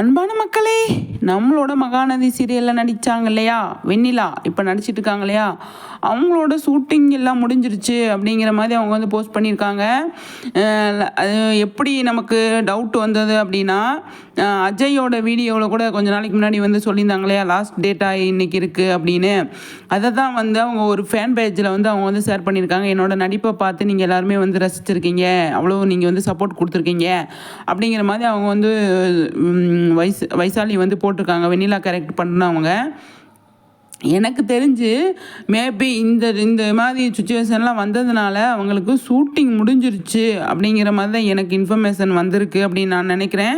அன்பான மக்களே நம்மளோட மகாநதி சீரியலில் நடித்தாங்க இல்லையா? வெண்ணிலா இப்போ நடிச்சிட்டு இருக்காங்க இல்லையா? அவங்களோட ஷூட்டிங் எல்லாம் முடிஞ்சிருச்சு அப்படிங்கிற மாதிரி அவங்க வந்து போஸ்ட் பண்ணியிருக்காங்க. அது எப்படி நமக்கு டவுட் வந்தது அப்படின்னா அஜயோட வீடியோவில் கூட கொஞ்ச நாளைக்கு முன்னாடி வந்து சொல்லியிருந்தாங்க இல்லையா? லாஸ்ட் டேட்டாக இன்றைக்கி இருக்குது அப்படின்னு. அதை தான் வந்து அவங்க ஒரு ஃபேன் பேஜில் வந்து அவங்க வந்து ஷேர் பண்ணியிருக்காங்க. என்னோடய நடிப்பை பார்த்து நீங்கள் எல்லாருமே வந்து ரசிச்சிருக்கீங்க. அவ்வளோ நீங்கள் வந்து சப்போர்ட் கொடுத்துருக்கீங்க அப்படிங்கிற மாதிரி அவங்க வந்து வயசு வைஸ் வைசாலி வந்து போட்டிருக்காங்க. வெண்ணிலா கரெக்ட் பண்ணவங்க எனக்கு தெரிஞ்சு மேபி இந்த இந்த மாதிரி சுச்சுவேஷன்லாம் வந்ததுனால அவங்களுக்கு ஷூட்டிங் முடிஞ்சிருச்சு அப்படிங்கிற மாதிரி தான் எனக்கு இன்ஃபர்மேஷன் வந்திருக்கு அப்படின்னு நான் நினைக்கிறேன்.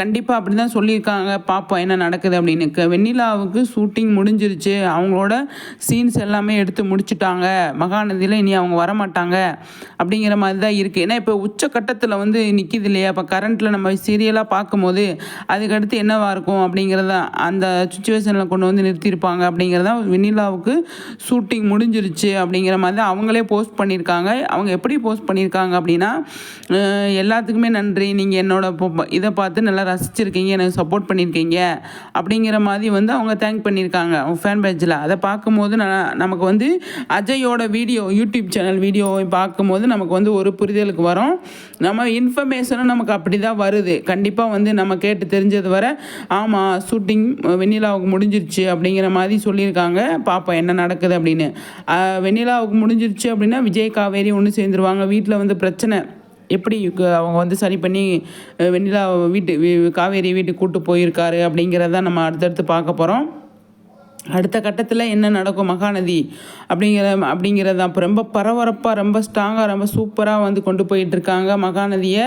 கண்டிப்பாக அப்படி தான் சொல்லியிருக்காங்க. பார்ப்போம் என்ன நடக்குது அப்படின்னு. வெண்ணிலாவுக்கு ஷூட்டிங் முடிஞ்சிருச்சு. அவங்களோட சீன்ஸ் எல்லாமே எடுத்து முடிச்சிட்டாங்க. மகாநதியில் இனி அவங்க வரமாட்டாங்க அப்படிங்கிற மாதிரி தான் இருக்குது ஏன்னா இப்போ உச்சக்கட்டத்தில் வந்து நிற்கிது இல்லையா? இப்போ கரண்ட்டில் நம்ம சீரியலாக பார்க்கும்போது அதுக்கடுத்து என்னவாக இருக்கும் அப்படிங்கிறத அந்த சுச்சுவேஷனில் கொண்டு வந்து நிறுத்தியிருப்பாங்க. அப்படிங்கிறத வெண்ணிலாவுக்கு ஷூட்டிங் முடிஞ்சிருச்சு அப்படிங்கிற மாதிரி தான் அவங்களே போஸ்ட் பண்ணியிருக்காங்க. அவங்க எப்படி போஸ்ட் பண்ணியிருக்காங்க அப்படின்னா எல்லாத்துக்குமே நன்றி. நீங்கள் என்னோட இதை பார்த்து நல்லா ரசிச்சிருக்கீங்க எனக்கு சப்போர்ட் பண்ணியிருக்கீங்க அப்படிங்கிற மாதிரி வந்து அவங்க தேங்க் பண்ணியிருக்காங்க. அவங்க ஃபேன் பேஜில் அதை பார்க்கும்போது நான் நமக்கு வந்து அஜயோட வீடியோ யூடியூப் சேனல் வீடியோவை பார்க்கும்போது நமக்கு வந்து ஒரு புரிதலுக்கு வரும். நம்ம இன்ஃபர்மேஷனும் நமக்கு அப்படி தான் வருது. கண்டிப்பாக வந்து நம்ம கேட்டு தெரிஞ்சது வர ஆமாம் ஷூட்டிங் வெண்ணிலாவுக்கு முடிஞ்சிருச்சு அப்படிங்கிற மாதிரி சொல்லியிருக்காங்க. பார்ப்போம் என்ன நடக்குது அப்படின்னு. வெண்ணிலாவுக்கு முடிஞ்சிருச்சு அப்படின்னா விஜய் காவேரி ஒன்று சேர்ந்துருவாங்க. வீட்டில் வந்து பிரச்சனை. எப்படி அவங்க வந்து சரி பண்ணி வெண்ணிலா வீட்டு காவேரி வீட்டுக்கு கூப்பிட்டு போயிருக்காரு அப்படிங்கிறத நம்ம அடுத்தடுத்து பார்க்க போகிறோம் அடுத்த கட்டத்தில் என்ன நடக்கும் மகாநதி அப்படிங்கிற அப்படிங்கிறது அப்போ ரொம்ப பரபரப்பாக ரொம்ப ஸ்ட்ராங்காக ரொம்ப சூப்பராக வந்து கொண்டு போயிட்டுருக்காங்க. மகாநதியை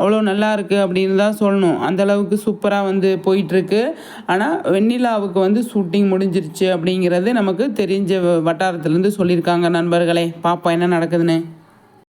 அவ்வளோ நல்லா இருக்குது அப்படின்னு தான் சொல்லணும். அந்த அளவுக்கு சூப்பராக வந்து போயிட்டுருக்கு. ஆனால் வெண்ணிலாவுக்கு வந்து ஷூட்டிங் முடிஞ்சிருச்சு அப்படிங்கிறது நமக்கு தெரிஞ்ச வட்டாரத்துலேருந்து சொல்லியிருக்காங்க நண்பர்களே. பார்ப்போம் என்ன நடக்குதுன்னு?